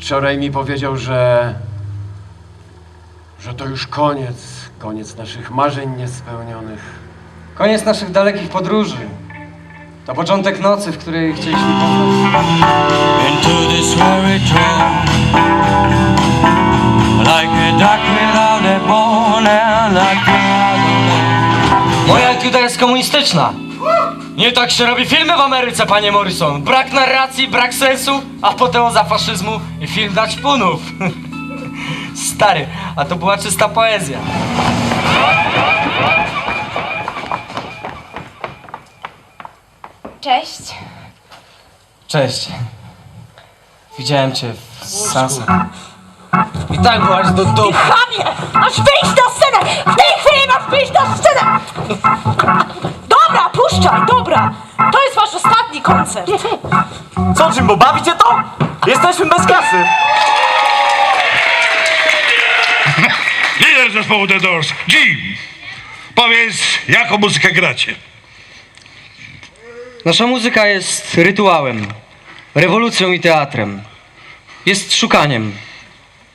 Wczoraj mi powiedział, że. że to już koniec. Koniec naszych marzeń niespełnionych. Koniec naszych dalekich podróży. To początek nocy, w której chcieliśmy poznać. into this fairy tale. Like a duck without a bone and like a Moja etiuda jest komunistyczna. Nie tak się robi filmy w Ameryce, panie Morrison. Brak narracji, brak sensu, apoteoza faszyzmu i film dla ćpunów. Stary, a to była czysta poezja. Cześć. Cześć. Widziałem cię w Sunset. I tak byłaś do dupy. Chamie! Masz wyjść na scenę! W tej chwili masz wyjść na scenę! Dobra! To jest wasz ostatni koncert! Co, Jimbo, bawicie to? Jesteśmy bez kasy. Lider zespołu The Doors, Jim. Powiedz, jaką muzykę gracie? Nasza muzyka jest rytuałem, rewolucją i teatrem. Jest szukaniem.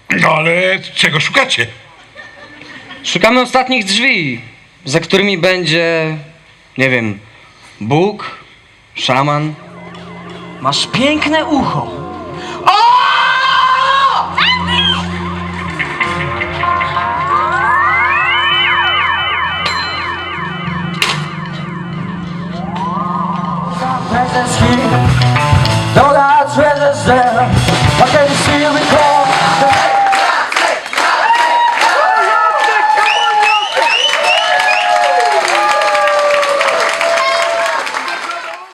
No ale czego szukacie? Szukamy ostatnich drzwi, za którymi będzie, nie wiem, Bóg, szaman. Masz piękne ucho. O!